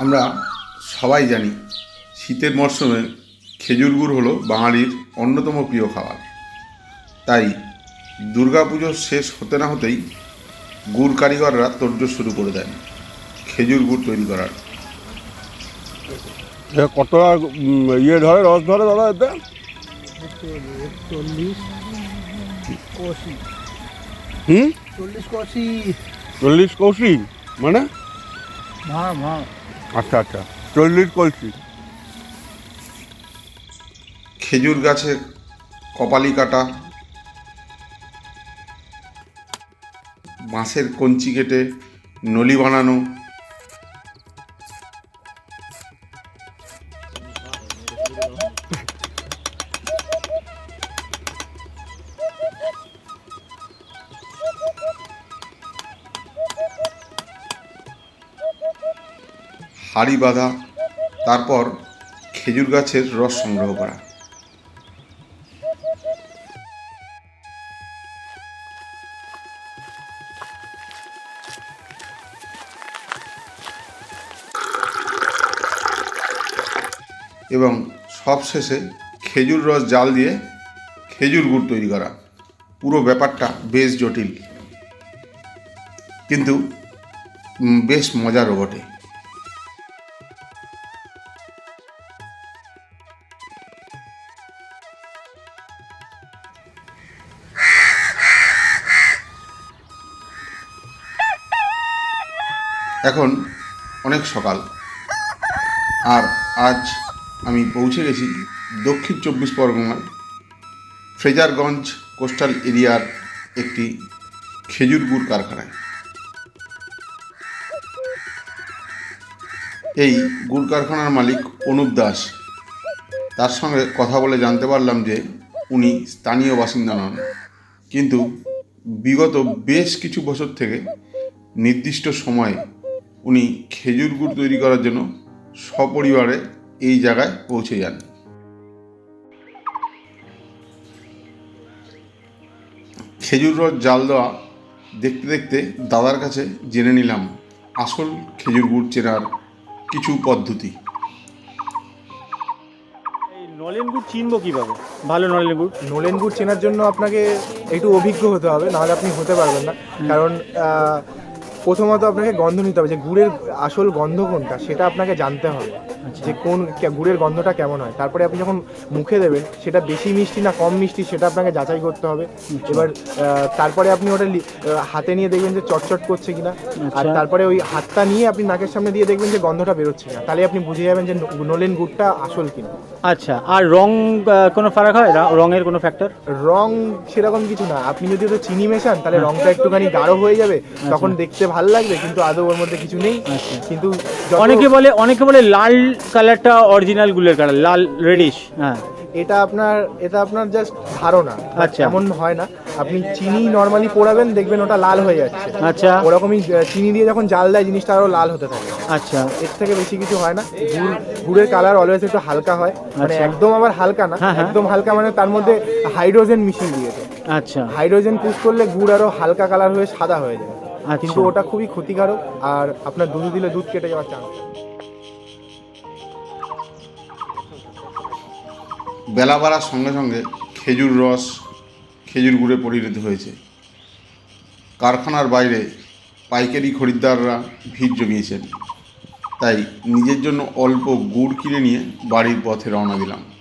আমরা সবাই জানি শীতের মরশুমে খেজুর গুড় হলো বাঙালির অন্যতম প্রিয় খাবার। তাই দুর্গাপুজো শেষ হতে না হতেই গুড় কারিগররা তোড়জোড় শুরু করে দেন খেজুর গুড় তৈরি করার। কতটা ইয়ে ধরে রস ধরে দাদা এতে? চল্লিশ কষি। হুম? চল্লিশ কষি। চল্লিশ কৌশি মানে? ভাঁ ভাঁ আচ্ছা আচ্ছা। চল্লিশ কলসি। খেজুর গাছে কপালি কাটা। বাঁশের কঞ্চি কেটে নলি বানানো। হাড়ি বাঁধা, তারপর খেজুর গাছের রস সংগ্রহ করা। এবং সবশেষে খেজুর রস জাল দিয়ে খেজুর গুড় তৈরি করা। পুরো ব্যাপারটা বেশ জটিল। কিন্তু বেশ মজারও বটে। এখন অনেক সকাল। আর আজ আমি পৌঁছে গেছি দক্ষিণ চব্বিশ পরগনার ফ্রেজারগঞ্জ কোস্টাল এরিয়ার একটি খেজুর গুড় কারখানায়। এই গুড় কারখানার মালিক অনুপ দাস। তার সঙ্গে কথা বলে জানতে পারলাম যে উনি স্থানীয় বাসিন্দা নন। কিন্তু বিগত বেশ কিছু বছর থেকে নির্দিষ্ট সময়ে উনি খেজুর গুড় তৈরি করার জন্য সপরিবারে এই জায়গায় পৌঁছে যান। খেজুর রস জাল দেওয়া দেখতে দেখতে দাদার কাছে জেনে নিলাম আসল খেজুর গুড় চেনার কিছু পদ্ধতি। এই নলেন গুড় চিনবো কীভাবে? ভালো নলেন গুড়। নলেন গুড় চেনার জন্য আপনাকে একটু অভিজ্ঞ হতে হবে নাহলে আপনি হতে পারবেন না। কারণ প্রথমত আপনাকে গন্ধ নিতে হবে যে গুড়ের আসল গন্ধ কোনটা সেটা আপনাকে জানতে হবে। যে কোন গুড়ের গন্ধটা কেমন হয়? তারপরে আপনি যখন মুখে দেবেন সেটা বেশি মিষ্টি না কম মিষ্টি সেটা আপনাকে যাচাই করতে হবে। এবার তারপরে আপনি ওটা হাতে নিয়ে দেখবেন যে চটচট করছে কিনা। আর তারপরে ওই হাতটা নিয়ে আপনি নাকের সামনে দিয়ে দেখবেন যে গন্ধটা বেরোচ্ছে না তাহলে আপনি বুঝে যাবেন যে নলেন গুড়টা আসল কিনা। আচ্ছা আর রং কোনো ফারাক হয়? রঙের কোনো ফ্যাক্টর রং সেরকম কিছু না। আপনি যদি ওটা চিনি মেশান তাহলে রংটা একটুখানি গাঢ় হয়ে যাবে। তখন দেখতে ভালো লাগবে কিন্তু আদৌ ওর মধ্যে কিছু নেই। আচ্ছা। কিন্তু অনেকে বলে অনেকে বলে লাল কালারটা অরিজিনাল গুলের কালার লাল রেডিশ হ্যাঁ। এটা আপনার এটা আপনার জাস্ট ধারণা। আচ্ছা। এমন হয় না। আপনি চিনি নর্মালি পোড়াবেন দেখবেন ওটা লাল হয়ে যাচ্ছে। আচ্ছা। ওরকমই চিনি দিয়ে যখন জাল দেয় জিনিসটা আরও লাল হতে থাকে। আচ্ছা। এর থেকে বেশি কিছু হয় না। গুড় গুড়ের কালার অলওয়েজ একটু হালকা হয়। মানে আচ্ছা। একদম আবার হালকা না হ্যাঁ, হ্যাঁ। একদম হালকা মানে তার মধ্যে হাইড্রোজেন মিশিয়ে দিয়েছে। আচ্ছা। হাইড্রোজেন পুশ করলে গুড় আরও হালকা কালার হয়ে সাদা হয়ে যায়। আচ্ছা। কিন্তু ওটা খুবই ক্ষতিকারক আর আপনার দুধ দিলে দুধ কেটে যাওয়ার চান্স বেলা বাড়ার সঙ্গে সঙ্গে খেজুর রস, খেজুর গুড়ে পরিণত হয়েছে। কারখানার বাইরে পাইকারি খরিদ্দাররা ভিড় জমিয়েছেন। তাই নিজের জন্য অল্প গুড় কিনে নিয়ে বাড়ির পথে রওনা দিলাম।